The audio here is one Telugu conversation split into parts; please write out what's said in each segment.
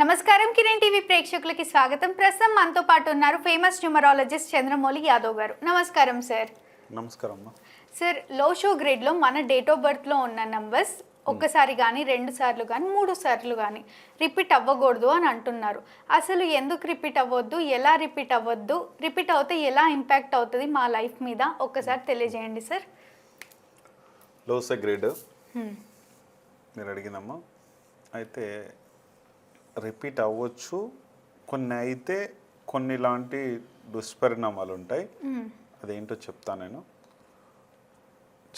నమస్కారం కిరణ్ టీవీ ప్రేక్షకులకి స్వాగతం. ప్రస్తుతం మనతో పాటు ఉన్నారు ఫేమస్ న్యూమరాలజిస్ట్ చంద్రమౌళి యాదవ్ గారు. నమస్కారం సార్. నమస్కారం సార్లో షో గ్రేడ్లో మన డేట్ ఆఫ్ బర్త్లో ఉన్న నంబర్స్ ఒక్కసారి కానీ రెండు సార్లు కానీ మూడు సార్లు కానీ రిపీట్ అవ్వకూడదు అని అంటున్నారు. అసలు ఎందుకు రిపీట్ అవ్వద్దు? ఎలా రిపీట్ అవ్వద్దు? రిపీట్ అవుతే ఎలా ఇంపాక్ట్ అవుతుంది? మా లైఫ్ మీద ఒక్కసారి తెలియజేయండి సార్. లోస గ్రేడ్ మీరు అడిగినమ్మా అయితే రిపీట్ అవ్వచ్చు. కొన్ని అయితే కొన్ని లాంటి దుష్పరిణామాలు ఉంటాయి. అదేంటో చెప్తాను నేను.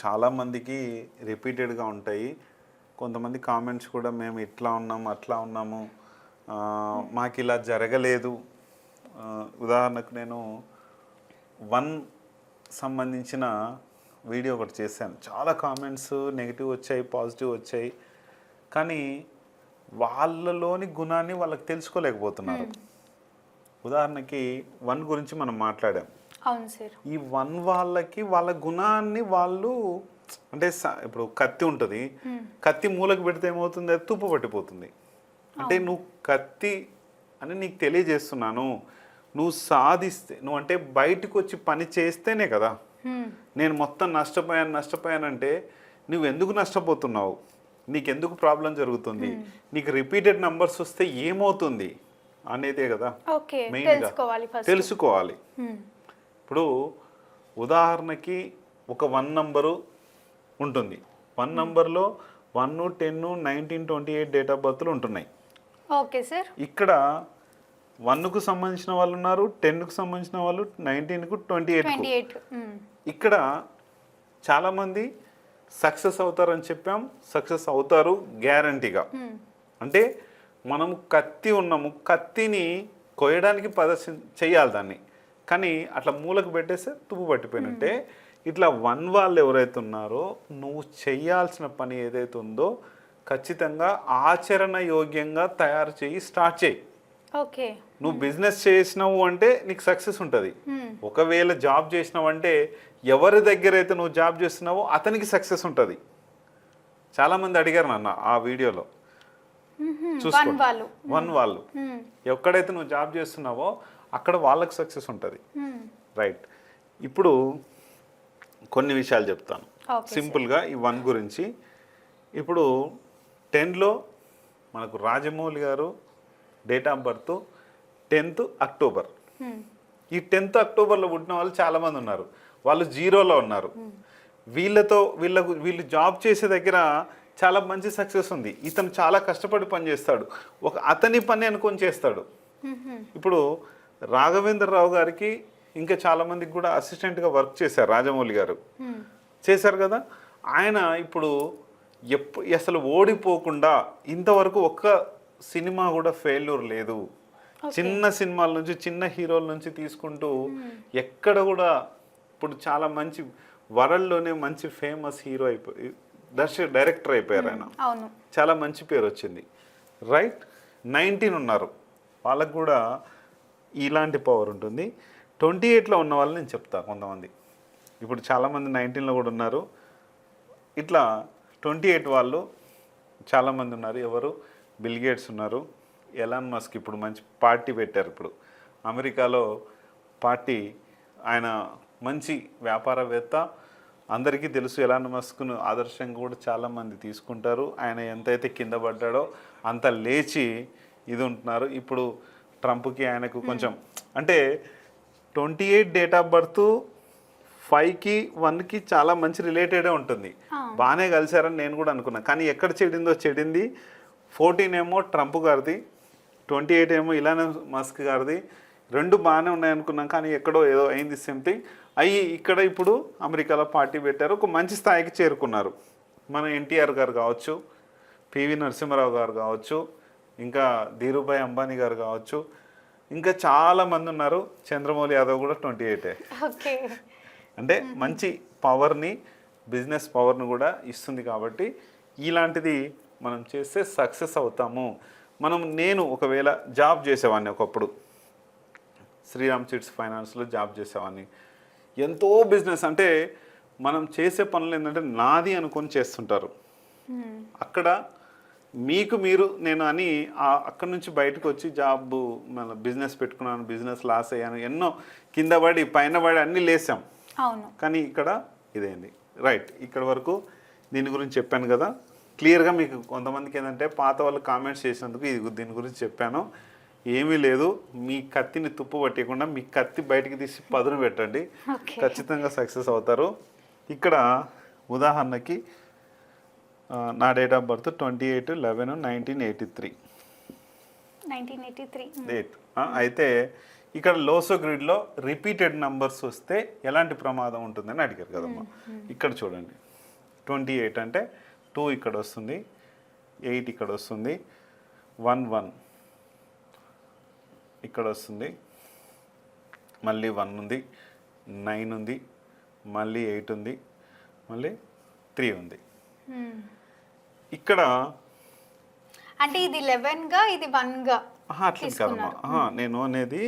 చాలామందికి రిపీటెడ్గా ఉంటాయి. కొంతమంది కామెంట్స్ కూడా మేము ఇట్లా ఉన్నాము అట్లా ఉన్నాము. మాకు ఇలా జరగలేదు. ఉదాహరణకు నేను వన్ సంబంధించిన వీడియో ఒకటి చేశాను. చాలా కామెంట్స్ నెగిటివ్ వచ్చాయి పాజిటివ్ వచ్చాయి. కానీ వాళ్ళలోని గుణాన్ని వాళ్ళకి తెలుసుకోలేకపోతున్నారు. ఉదాహరణకి వన్ గురించి మనం మాట్లాడాం. అవును సార్. ఈ వన్ వాళ్ళకి వాళ్ళ గుణాన్ని వాళ్ళు అంటే ఇప్పుడు కత్తి ఉంటుంది. కత్తి మూలకు పెడితే ఏమవుతుంది? అది తుప్పు పట్టిపోతుంది. అంటే నువ్వు కత్తి అని నీకు తెలియజేస్తున్నాను. నువ్వు సాధిస్తే నువ్వు అంటే బయటకు వచ్చి పని చేస్తేనే కదా. నేను మొత్తం నష్టపోయాను నష్టపోయానంటే నువ్వు ఎందుకు నష్టపోతున్నావు? నీకెందుకు ప్రాబ్లం జరుగుతుంది? నీకు రిపీటెడ్ నంబర్స్ వస్తే ఏమవుతుంది? అనేదే కదా. మెయిన్గా. తెలుసుకోవాలి తెలుసుకోవాలి. ఇప్పుడు ఉదాహరణకి ఒక వన్ నంబరు ఉంటుంది. వన్ నంబర్లో one ten nineteen twenty eight date of బర్త్లు ఉంటున్నాయి. ఓకే సార్ ఇక్కడ వన్కు సంబంధించిన వాళ్ళు ఉన్నారు టెన్కు సంబంధించిన వాళ్ళు నైన్టీన్కు ట్వంటీ ఎయిట్ ఇక్కడ చాలామంది సక్సెస్ అవుతారని చెప్పాం. సక్సెస్ అవుతారు గ్యారంటీగా. అంటే మనం కత్తి ఉన్నాము. కత్తిని కొయ్యడానికి ప్రదర్శన చేయాలి దాన్ని. కానీ అట్లా మూలకు పెట్టేస్తే తుప్పు పట్టిపోయినట్టే. ఇట్లా వన్ వాళ్ళు ఎవరైతే ఉన్నారో నువ్వు చేయాల్సిన పని ఏదైతే ఉందో ఖచ్చితంగా ఆచరణ యోగ్యంగా తయారు చేయి స్టార్ట్ చేయి. ఓకే. నువ్వు బిజినెస్ చేసినావు అంటే నీకు సక్సెస్ ఉంటుంది. ఒకవేళ జాబ్ చేసినావు అంటే ఎవరి దగ్గర అయితే నువ్వు జాబ్ చేస్తున్నావో అతనికి సక్సెస్ ఉంటుంది. చాలామంది అడిగారు నన్ను ఆ వీడియోలో. వన్ చూసుకోండి. వాళ్ళు. వన్ వాళ్ళు. ఎక్కడైతే నువ్వు జాబ్ చేస్తున్నావో అక్కడ వాళ్ళకి సక్సెస్ ఉంటుంది. రైట్. ఇప్పుడు కొన్ని విషయాలు చెప్తాను. సింపుల్గా ఈ వన్ గురించి. ఇప్పుడు టెన్లో మనకు Rajamouli garu date of birth tenth October Hmm. ఈ టెన్త్ అక్టోబర్లో పుట్టిన వాళ్ళు చాలామంది ఉన్నారు. వాళ్ళు జీరోలో ఉన్నారు. వీళ్ళతో వీళ్ళకు వీళ్ళు జాబ్ చేసే దగ్గర చాలా మంచి సక్సెస్ ఉంది. ఇతను చాలా కష్టపడి పని చేస్తాడు. ఒక అతని పని అనుకొని చేస్తాడు. ఇప్పుడు రాఘవేంద్రరావు గారికి ఇంకా చాలా మందికి కూడా అసిస్టెంట్గా వర్క్ చేశారు రాజమౌళి గారు. చేశారు కదా? ఆయన ఇప్పుడు ఎప్పు అసలు ఓడిపోకుండా ఇంతవరకు ఒక్క సినిమా కూడా ఫెయిల్యూర్ లేదు. చిన్న సినిమాల నుంచి చిన్న హీరోల నుంచి తీసుకుంటూ ఎక్కడ కూడా ఇప్పుడు చాలా మంచి వరల్డ్లోనే మంచి ఫేమస్ హీరో అయిపోయి దర్శక డైరెక్టర్ అయిపోయారు ఆయన. అవును. చాలా మంచి పేరు వచ్చింది. రైట్? నైన్టీన్ ఉన్నారు. వాళ్ళకు కూడా ఇలాంటి పవర్ ఉంటుంది. ట్వంటీ ఎయిట్లో ఉన్న వాళ్ళని నేను చెప్తా కొంతమంది. ఇప్పుడు చాలామంది నైన్టీన్లో కూడా ఉన్నారు. ఇట్లా ట్వంటీ ఎయిట్ వాళ్ళు చాలామంది ఉన్నారు. ఎవరు? బిల్ గేట్స్ ఉన్నారు. ఎలాన్ మస్క్ ఇప్పుడు మంచి పార్టీ పెట్టారు ఇప్పుడు. అమెరికాలో పార్టీ ఆయన మంచి వ్యాపారవేత్త. అందరికీ తెలుసు ఎలాన్ మస్క్ను ఆదర్శంగా కూడా చాలామంది తీసుకుంటారు. ఆయన ఎంతైతే కింద పడ్డాడో అంత లేచి ఇది ఉంటున్నారు. ఇప్పుడు ట్రంప్కి ఆయనకు కొంచెం అంటే twenty eight date of birth ఫైవ్కి వన్కి చాలా మంచి రిలేటెడే ఉంటుంది. బాగానే కలిశారని నేను కూడా అనుకున్నా. కానీ ఎక్కడ చెడిందో చెడింది. ఫోర్టీన్ ఏమో ట్రంప్ గారిది ట్వంటీ ఎయిట్ ఏమో ఇలానే మస్క్ గారిది. రెండు బాగానే ఉన్నాయి అనుకున్నాం కానీ ఎక్కడో ఏదో అయింది సంథింగ్ అయ్యి ఇక్కడ ఇప్పుడు అమెరికాలో పార్టీ పెట్టారు ఒక మంచి స్థాయికి చేరుకున్నారు. మన ఎన్టీఆర్ గారు కావచ్చు పివి నరసింహారావు గారు కావచ్చు ఇంకా ధీరుభాయ్ అంబానీ గారు కావచ్చు ఇంకా చాలా మంది ఉన్నారు. చంద్రమౌళి యాదవ్ కూడా ట్వంటీ ఎయిటే. అంటే మంచి పవర్ని బిజినెస్ పవర్ని కూడా ఇస్తుంది కాబట్టి ఇలాంటిది మనం చేస్తే సక్సెస్ అవుతాము. మనం నేను ఒకవేళ జాబ్ చేసేవాడిని ఒకప్పుడు. శ్రీరామ్ చిట్స్ ఫైనాన్స్లో జాబ్ చేసేవాడిని. ఎంతో బిజినెస్ అంటే మనం చేసే పనులు ఏంటంటే నాది అనుకొని చేస్తుంటారు. అక్కడ మీకు మీరు నేను అని అక్కడి నుంచి బయటకు వచ్చి జాబ్ మన బిజినెస్ పెట్టుకున్నాను బిజినెస్ లాస్ అయ్యాను ఎన్నో కింద పడి పైన పడి అన్నీ లేసాం. అవును. కానీ ఇక్కడ ఇదేంది. రైట్ ఇక్కడ వరకు దీని గురించి చెప్పాను కదా. క్లియర్గా మీకు కొంతమందికి ఏంటంటే పాత వాళ్ళు కామెంట్స్ చేసినందుకు ఇది దీని గురించి చెప్పాను. ఏమీ లేదు మీ కత్తిని తుప్పు పట్టకుండా మీ కత్తి బయటికి తీసి పదును పెట్టండి. ఖచ్చితంగా సక్సెస్ అవుతారు. ఇక్కడ ఉదాహరణకి నా date of birth twenty eight eleven nineteen eighty three. Nineteen eighty three. Date అయితే ఇక్కడ లోసో గ్రిడ్లో రిపీటెడ్ నంబర్స్ వస్తే ఎలాంటి ప్రమాదం ఉంటుందని అడిగారు కదమ్మా. ఇక్కడ చూడండి. ట్వంటీ ఎయిట్ అంటే టూ ఇక్కడ వస్తుంది ఎయిట్ ఇక్కడ వస్తుంది వన్ వన్ ఇక్కడ వస్తుంది మళ్ళీ వన్ ఉంది నైన్ ఉంది మళ్ళీ ఎయిట్ ఉంది మళ్ళీ త్రీ ఉంది. ఇక్కడ అంటే ఇది లెవెన్గా ఇది వన్గా ఆహా, అట్లా కదమ్మా. నేను అనేది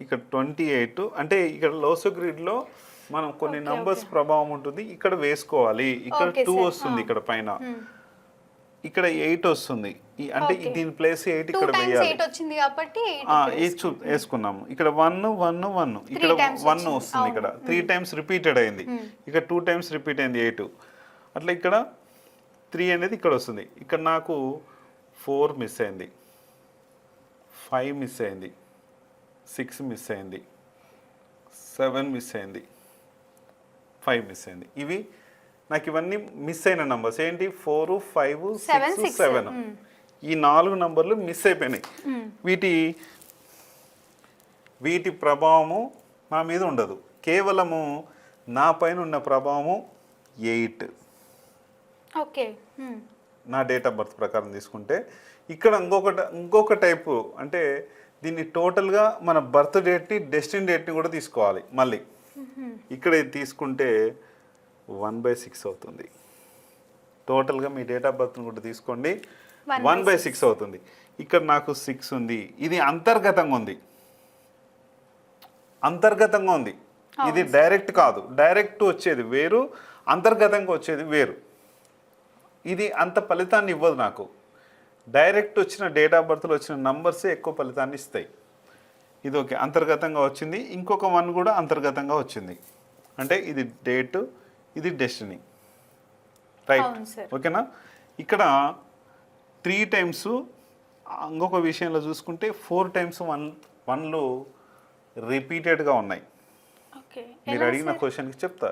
ఇక్కడ ట్వంటీ ఎయిట్ అంటే ఇక్కడ లోసో గ్రిడ్లో మనం కొన్ని నంబర్స్ ప్రభావం ఉంటుంది. ఇక్కడ వేసుకోవాలి. ఇక్కడ టూ. వస్తుంది ఇక్కడ పైన. ఇక్కడ ఎయిట్ వస్తుంది. అంటే. దీని ప్లేస్ ఎయిట్ ఇక్కడ వేయాలి. చూ వేసుకున్నాము. ఇక్కడ వన్ వన్ వన్ ఇక్కడ వన్. వస్తుంది ఇక్కడ. త్రీ టైమ్స్ రిపీటెడ్ అయింది. ఇక్కడ టూ టైమ్స్ రిపీట్ అయింది ఎయిట్ అట్లా ఇక్కడ త్రీ అనేది ఇక్కడ వస్తుంది. ఇక్కడ నాకు ఫోర్ మిస్ అయింది. ఫైవ్ మిస్ అయింది. సిక్స్ మిస్ అయింది. సెవెన్ మిస్ అయింది. ఫైవ్ మిస్ అయింది. ఇవి నాకు ఇవన్నీ మిస్ అయిన నంబర్స్. ఏంటి? Four five six seven. ఈ నాలుగు నంబర్లు మిస్ అయిపోయినాయి. వీటి వీటి ప్రభావము నా మీద ఉండదు. కేవలము నా పైన ఉన్న ప్రభావము ఎయిట్. ఓకే. నా డేట్ ఆఫ్ బర్త్ ప్రకారం తీసుకుంటే ఇక్కడ ఇంకొక ఇంకొక టైపు అంటే దీన్ని టోటల్గా మన బర్త్ డేట్ని డెస్టిన్ డేట్ని కూడా తీసుకోవాలి మళ్ళీ. ఇక్కడ తీసుకుంటే వన్ బై సిక్స్ అవుతుంది. టోటల్గా మీ డేట్ ఆఫ్ బర్త్ని కూడా తీసుకోండి. వన్ బై సిక్స్ అవుతుంది. ఇక్కడ నాకు సిక్స్ ఉంది. ఇది అంతర్గతంగా ఉంది. అంతర్గతంగా ఉంది. ఇది డైరెక్ట్ కాదు. డైరెక్ట్ వచ్చేది వేరు అంతర్గతంగా వచ్చేది వేరు. ఇది అంత ఫలితాన్ని ఇవ్వదు నాకు. డైరెక్ట్ వచ్చిన డేట్ ఆఫ్ బర్త్లో వచ్చిన నంబర్సే ఎక్కువ ఫలితాన్ని ఇస్తాయి. ఇది ఓకే అంతర్గతంగా వచ్చింది. ఇంకొక వన్ కూడా అంతర్గతంగా వచ్చింది. అంటే ఇది డేట్ ఇది డెస్టినీ. రైట్. ఓకేనా? ఇక్కడ త్రీ టైమ్స్ ఇంకొక విషయంలో చూసుకుంటే ఫోర్ టైమ్స్ వన్ వన్లు రిపీటెడ్గా ఉన్నాయి. ఓకే. మీరు అడిగిన క్వశ్చన్కి చెప్తా.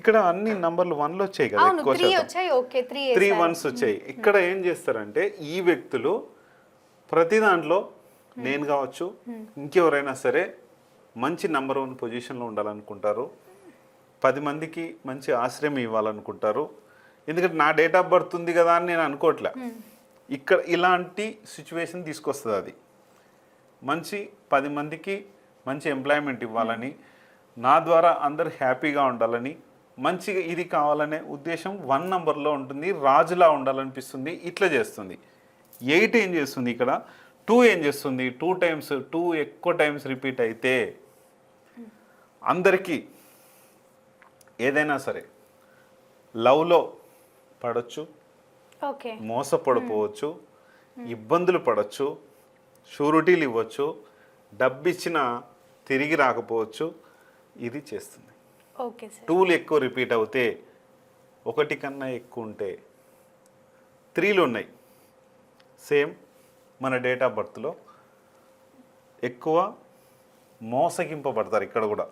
ఇక్కడ అన్ని నంబర్లు వన్లు వచ్చాయి కదా ఎక్కువ త్రీ వన్స్ వచ్చాయి. ఇక్కడ ఏం చేస్తారంటే ఈ వ్యక్తులు ప్రతి దాంట్లో నేను కావచ్చు ఇంకెవరైనా సరే మంచి నంబర్ వన్ పొజిషన్లో ఉండాలనుకుంటారు. పది మందికి మంచి ఆశ్రయం ఇవ్వాలనుకుంటారు. ఎందుకంటే నా డేట్ ఆఫ్ బర్త్ ఉంది కదా అని నేను అనుకోవట్లే. ఇక్కడ ఇలాంటి సిచ్యువేషన్ తీసుకొస్తుంది అది. మంచి పది మందికి మంచి ఎంప్లాయ్మెంట్ ఇవ్వాలని నా ద్వారా అందరు హ్యాపీగా ఉండాలని మంచిగా ఇది కావాలనే ఉద్దేశం వన్ నంబర్లో ఉంటుంది రాజులా ఉండాలనిపిస్తుంది ఇట్లా చేస్తుంది. ఎయిట్ ఏం చేస్తుంది ఇక్కడ? టూ ఏం చేస్తుంది? టూ టైమ్స్ టూ ఎక్కువ టైమ్స్ రిపీట్ అయితే అందరికీ ఏదైనా సరే లవ్లో పడవచ్చు ఓకే. మోసపడిపోవచ్చు ఇబ్బందులు పడవచ్చు షూరిటీలు ఇవ్వచ్చు డబ్బు ఇచ్చినా తిరిగి రాకపోవచ్చు ఇది చేస్తుంది. టూలు ఎక్కువ రిపీట్ అవుతే ఒకటి కన్నా ఎక్కువ ఉంటే త్రీలు ఉన్నాయి. సేమ్ మన డేట్ ఆఫ్ బర్త్లో ఎక్కువ మోసగింపబడతారు ఇక్కడ కూడా.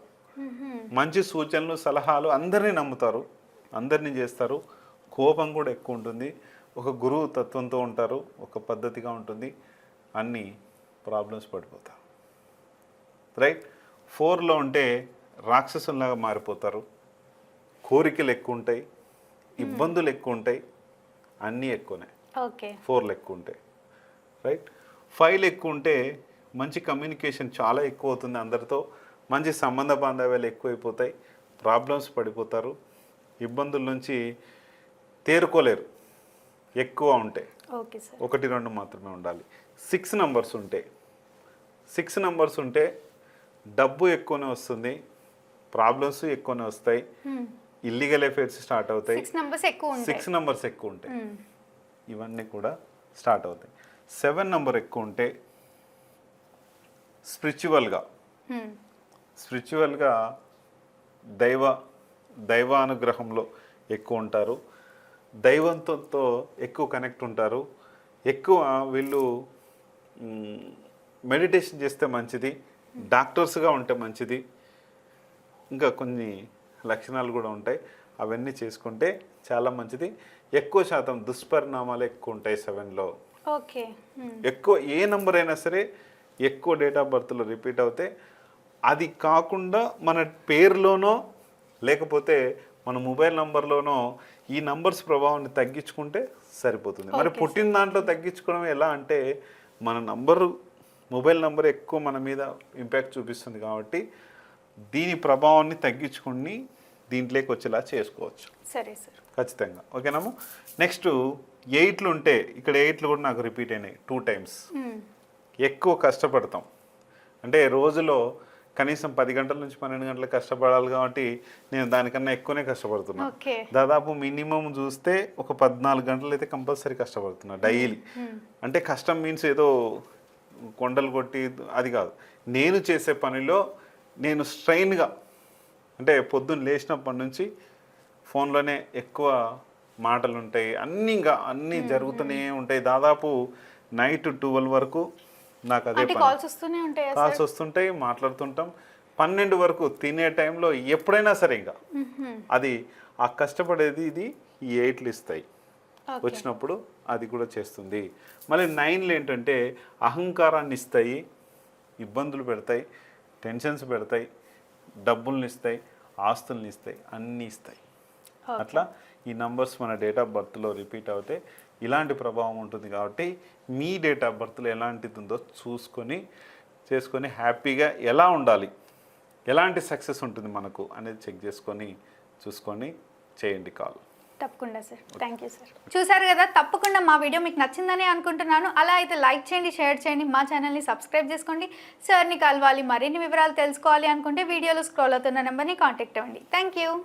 మంచి సూచనలు సలహాలు అందరినీ నమ్ముతారు అందరినీ చేస్తారు. కోపం కూడా ఎక్కువ ఉంటుంది. ఒక గురువు తత్వంతో ఉంటారు ఒక పద్ధతిగా ఉంటుంది. అన్ని ప్రాబ్లమ్స్ పడిపోతారు. రైట్ ఫోర్లో ఉంటే రాక్షసుల్లాగా మారిపోతారు. కోరికలు ఎక్కువ ఉంటాయి. ఇబ్బందులు ఎక్కువ ఉంటాయి. అన్నీ ఎక్కువనే. ఫోర్లు ఎక్కువ ఉంటాయి. రైట్ ఫైవ్ ఎక్కువ ఉంటే మంచి కమ్యూనికేషన్ చాలా ఎక్కువ అవుతుంది అందరితో. మంచి సంబంధ బాంధవ్యాలు ఎక్కువైపోతాయి. ప్రాబ్లమ్స్ పడిపోతారు. ఇబ్బందుల నుంచి తేరుకోలేరు. ఎక్కువ ఉంటాయి సార్ ఒకటి రెండు మాత్రమే ఉండాలి. సిక్స్ నంబర్స్ ఉంటే. సిక్స్ నంబర్స్ ఉంటే డబ్బు ఎక్కువనే వస్తుంది. ప్రాబ్లమ్స్ ఎక్కువనే వస్తాయి. ఇల్లీగల్ ఎఫైర్స్ స్టార్ట్ అవుతాయి. సిక్స్ నెంబర్స్ ఎక్కువ ఉంటాయి. సిక్స్ నంబర్స్ ఎక్కువ ఉంటాయి. మ్మ్. ఇవన్నీ కూడా స్టార్ట్ అవుతాయి. సెవెన్ నెంబర్ ఎక్కువ ఉంటే స్పిరిచువల్గా. స్పిరిచువల్గా దైవ దైవానుగ్రహంలో ఎక్కువ ఉంటారు. దైవంతో ఎక్కువ కనెక్ట్ ఉంటారు. ఎక్కువ వీళ్ళు మెడిటేషన్ చేస్తే మంచిది. డాక్టర్స్గా ఉంటే మంచిది. ఇంకా కొన్ని లక్షణాలు కూడా ఉంటాయి. అవన్నీ చేసుకుంటే చాలా మంచిది. ఎక్కువ శాతం దుష్పరిణామాలు ఎక్కువ ఉంటాయి సెవెన్లో. ఓకే. ఎక్కువ ఏ నెంబర్ అయినా సరే ఎక్కువ డేట్ ఆఫ్ బర్త్లో రిపీట్ అవుతే అది కాకుండా మన పేరులోనో లేకపోతే మన మొబైల్ నంబర్లోనో ఈ నంబర్స్ ప్రభావాన్ని తగ్గించుకుంటే సరిపోతుంది. మరి పుట్టిన దాంట్లో తగ్గించుకోవడం ఎలా అంటే మన నంబరు మొబైల్ నంబర్ ఎక్కువ మన మీద ఇంపాక్ట్ చూపిస్తుంది కాబట్టి దీని ప్రభావాన్ని తగ్గించుకుని దీంట్లోకి వచ్చేలా చేసుకోవచ్చు. సరే సార్. ఖచ్చితంగా. ఓకేనాము? నెక్స్ట్ ఎయిట్లు ఉంటే ఇక్కడ ఎయిట్లు కూడా నాకు రిపీట్ అయినాయి టూ టైమ్స్. ఎక్కువ కష్టపడతాం. అంటే రోజులో కనీసం పది గంటల నుంచి పన్నెండు గంటలు కష్టపడాలి కాబట్టి నేను దానికన్నా ఎక్కువనే కష్టపడుతున్నా. దాదాపు మినిమం చూస్తే ఒక పద్నాలుగు గంటలు అయితే కంపల్సరీ కష్టపడుతున్నా డైలీ. అంటే కష్టం మీన్స్ ఏదో కొండలు కొట్టి అది కాదు. నేను చేసే పనిలో నేను స్ట్రైన్గా అంటే పొద్దున్న లేచినప్పటి నుంచి ఫోన్లోనే ఎక్కువ మాటలు ఉంటాయి అన్నీ ఇంకా అన్నీ జరుగుతూనే ఉంటాయి. దాదాపు నైట్ ట్వెల్వ్ వరకు నాకు అదే కాల్స్ వస్తూనే ఉంటాయా కాల్స్ వస్తుంటాయి మాట్లాడుతుంటాం. పన్నెండు వరకు తినే టైంలో ఎప్పుడైనా సరే ఇంకా. అది ఆ కష్టపడేది ఇది ఈ ఎయిట్లు ఇస్తాయి. వచ్చినప్పుడు అది కూడా చేస్తుంది. మళ్ళీ నైన్లు ఏంటంటే అహంకారాన్ని ఇస్తాయి ఇబ్బందులు పెడతాయి టెన్షన్స్ పెడతాయి డబ్బుల్ని ఇస్తాయి ఆస్తుల్ని ఇస్తాయి అన్నీ ఇస్తాయి. అట్లా ఈ నంబర్స్ మన డేట్ ఆఫ్ బర్త్లో రిపీట్ అవుతే ఇలాంటి ప్రభావం ఉంటుంది కాబట్టి మీ డేట్ ఆఫ్ బర్త్లో ఎలాంటిది ఉందో చూసుకొని చేసుకొని హ్యాపీగా ఎలా ఉండాలి? ఎలాంటి సక్సెస్ ఉంటుంది మనకు అనేది చెక్ చేసుకొని చూసుకొని చేయండి కాల్. తప్పకుండా సార్. థ్యాంక్ యూ సార్ చూసారు కదా తప్పకుండా మా వీడియో మీకు నచ్చిందని అనుకుంటున్నాను. అలా అయితే లైక్ చేయండి షేర్ చేయండి మా ఛానల్ని సబ్స్క్రైబ్ చేసుకోండి. సార్ని కలవాలి మరిన్ని వివరాలు తెలుసుకోవాలి అనుకుంటే వీడియోలో స్క్రోల్ అవుతున్న నెంబర్ని కాంటాక్ట్ అవ్వండి. Thank you